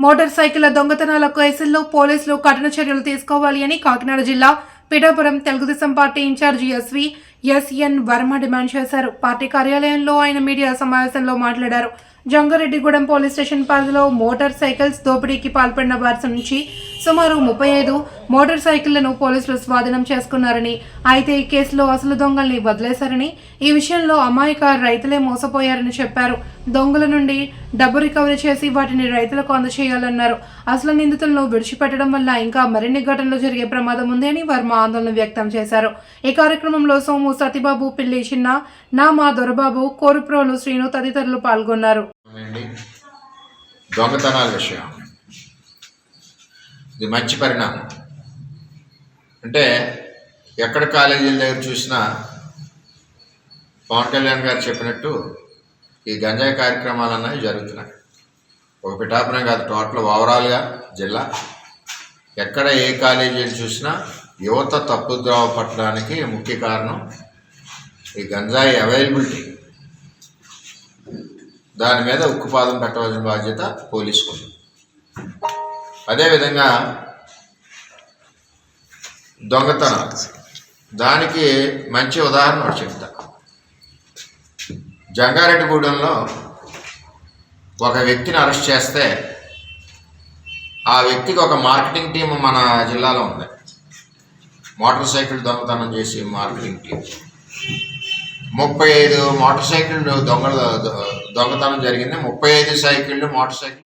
Motor సైకిళ్ళ దొంగతనాల కేసుల్లో పోలీసులు కఠిన చర్యలు తీసుకోవాలి అని కాకినాడ జిల్లా Pithapuram Telugu Desam party incharge SV SN Varma demand చేశారు. పార్టీ కార్యాలయంలో ఆయన మీడియా సమావేశంలో మాట్లాడారు. జంగారెడ్డిగూడెం పోలీస్ స్టేషన్ పరిధిలో మోటార్ సైకిల్స్ దోపిడీకి పాల్పడిన వారి నుంచి సుమారు ముప్పై ఐదు మోటార్ సైకిళ్ళను పోలీసులు స్వాధీనం చేసుకున్నారని అయితే ఈ కేసులో అసలు దొంగల్ని వదిలేశారని ఈ విషయంలో అమాయక రైతులే మోసపోయారని చెప్పారు. దొంగల నుండి డబ్బు రికవరీ చేసి వాటిని రైతులకు అందజేయాలన్నారు. అసలు నిందితులను విడిచిపెట్టడం వల్ల ఇంకా మరిన్ని ఘటనలు జరిగే ప్రమాదం ఉంది అని వర్మ ఆందోళన వ్యక్తం చేశారు. ఈ కార్యక్రమంలో సోము సతీబాబు పిల్లి చిన్న నామా దొరబాబు కోరుప్రోలు శ్రీను తదితరులు పాల్గొన్నారు. దొంగతనాల విషయం. ఇది మంచి పరిణామం. అంటే ఎక్కడ కాలేజీల దగ్గర చూసినా పవన్ కళ్యాణ్ గారు చెప్పినట్టు ఈ గంజాయి కార్యక్రమాలు అన్నవి జరుగుతున్నాయి. ఒక పిఠాపురం కాదు టోటల్ ఓవరాల్గా జిల్లా ఎక్కడ ఏ కాలేజీలు చూసినా యువత తప్పుద్రోవ పట్టడానికి ముఖ్య కారణం ఈ గంజాయి అవైలబిలిటీ దాని మీద ఉక్కుపాదం పెట్టవలసిన బాధ్యత పోలీసుకు అదేవిధంగా దొంగతనం. దానికి మంచి ఉదాహరణ ఒకటి చెప్తా. జంగారెడ్డిగూడెంలో ఒక వ్యక్తిని అరెస్ట్ చేస్తే ఆ వ్యక్తికి ఒక మార్కెటింగ్ టీం మన జిల్లాలో ఉంది. మోటార్ సైకిల్ దొంగతనం చేసి మార్కెటింగ్ టీం ముప్పై ఐదు మోటార్ సైకిళ్ళు దొంగలు దొంగతనం జరిగింది. ముప్పై ఐదు సైకిళ్ళు మోటార్ సైకిల్